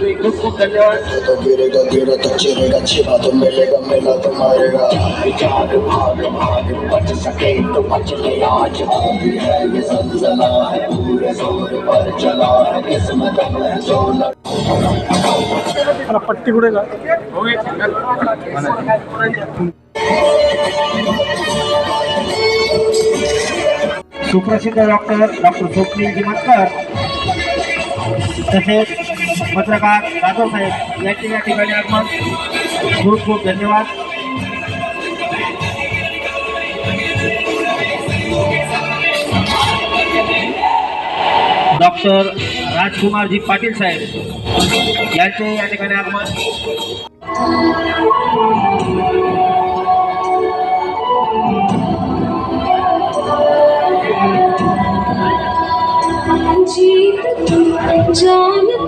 धन्यवाद तो गिरेगा गिरा तो चिरेगा तो मिलेगा मिला तो मारेगा विचार भाग भाग बच सके तो बच ले आज है ये है पूरे ज़ोर पर चला है किस्मत जो पट्टी का सुप्रसिद्ध डॉक्टर डॉक्टर स्वप्नील जिमतकर तसेच पत्रकार जाधव साहेब यांचे या ठिकाणी आगमन. खूप खूप धन्यवाद. डॉक्टर राजकुमारजी पाटील साहेब यांचे या ठिकाणी आगमन. जा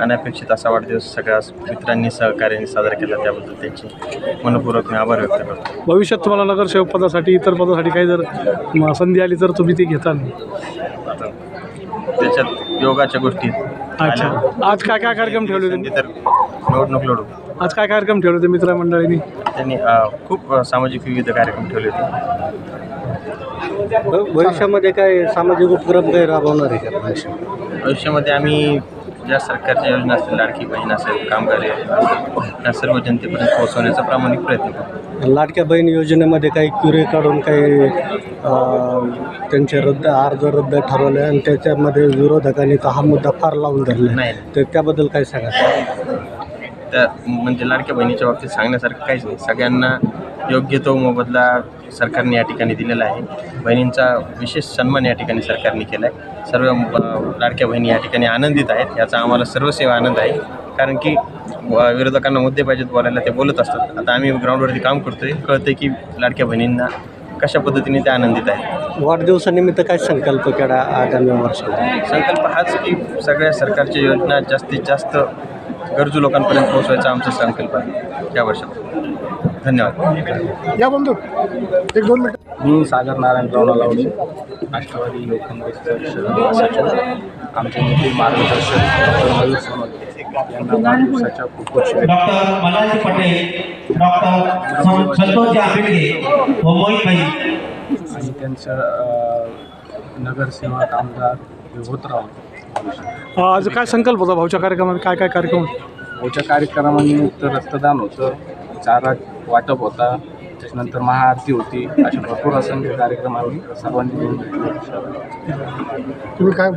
अनपेक्षित असा वाढदिवस सगळ्या मित्रांनी सहकार्याने साजरा केला त्याबद्दल त्यांचे मनपूर्वक मी आभार व्यक्त करतो. भविष्यात तुम्हाला नगरसेवक पदासाठी इतर पदासाठी काही जर संधी आली तर तुम्ही ती घेताल? आता त्याच्यात योगाच्या गोष्टी. अच्छा. आज काय काय कार्यक्रम ठेवले होते? तर निवडणूक लढू. आज काय कार्यक्रम ठेवले होते मित्रमंडळींनी? त्यांनी खूप सामाजिक विविध कार्यक्रम ठेवले होते. भविष्यामध्ये काय सामाजिक उपक्रम काही राबवणार आहे का? भविष्यात भविष्यामध्ये आम्ही ज्या सरकारच्या योजना असतील लाडकी बहीण असेल कामगार त्या सर्व जनतेपर्यंत पोहोचवण्याचा प्रामाणिक प्रयत्न करू. लाडक्या बहीण योजनेमध्ये काही क्युरे काढून काही त्यांचे रद्द अर्ज रद्द ठरवले आणि त्याच्यामध्ये विरोधकांनी तर हा मुद्दा फार लावून धरला नाही. तर त्याबद्दल काय सांगा त्या म्हणजे लाडक्या बहिणीच्या बाबतीत सांगण्यासारखं काहीच नाही. सगळ्यांना योग्य तो मोबदला सरकारने या ठिकाणी दिलेला आहे. बहिणींचा विशेष सन्मान या ठिकाणी सरकारने केला आहे सर्व लाडक्या बहिणी या ठिकाणी आनंदित आहेत. याचा आम्हाला सर्वसेवा आनंद आहे. कारण की विरोधकांना मुद्दे पाहिजेत बोलायला ते बोलत असतात. आता आम्ही ग्राउंडवरती काम करतोय. कळतंय की लाडक्या बहिणींना कशा पद्धतीने ते आनंदित आहेत. वाढदिवसानिमित्त काय संकल्प केला आगामी वर्षात संकल्प हाच की सगळ्या सरकारच्या योजना जास्तीत जास्त गरजू लोकांपर्यंत पोहोचवायचा आमचा संकल्प आहे. या वर्षात. धन्यवाद. या बंधू एक दोन मिनिट. मी सागर नारायणराव लावडे राष्ट्रवादी युवक काँग्रेसचे आमचे नेते मार्गदर्शक डॉक्टर मयूर सामंत यांना वाढदिवसाच्या खूप खूप शुभेच्छा. डॉक्टर मलाजी पटेल डॉक्टर संतोष आंबेडके व मोहित भाई. आणि त्यांचं नगरसेवक आमदार होत राहतो आज काय संकल्प होता भाऊच्या कार्यक्रमात काय काय कार्यक्रम होते? पुढच्या कार्यक्रमानिमित्त रक्तदान होतं चारा वाटप होता त्याच्यानंतर महाआरती होती अशा भरपूर असंख्य कार्यक्रम आम्ही सर्वांनी मिळून. तुम्ही काय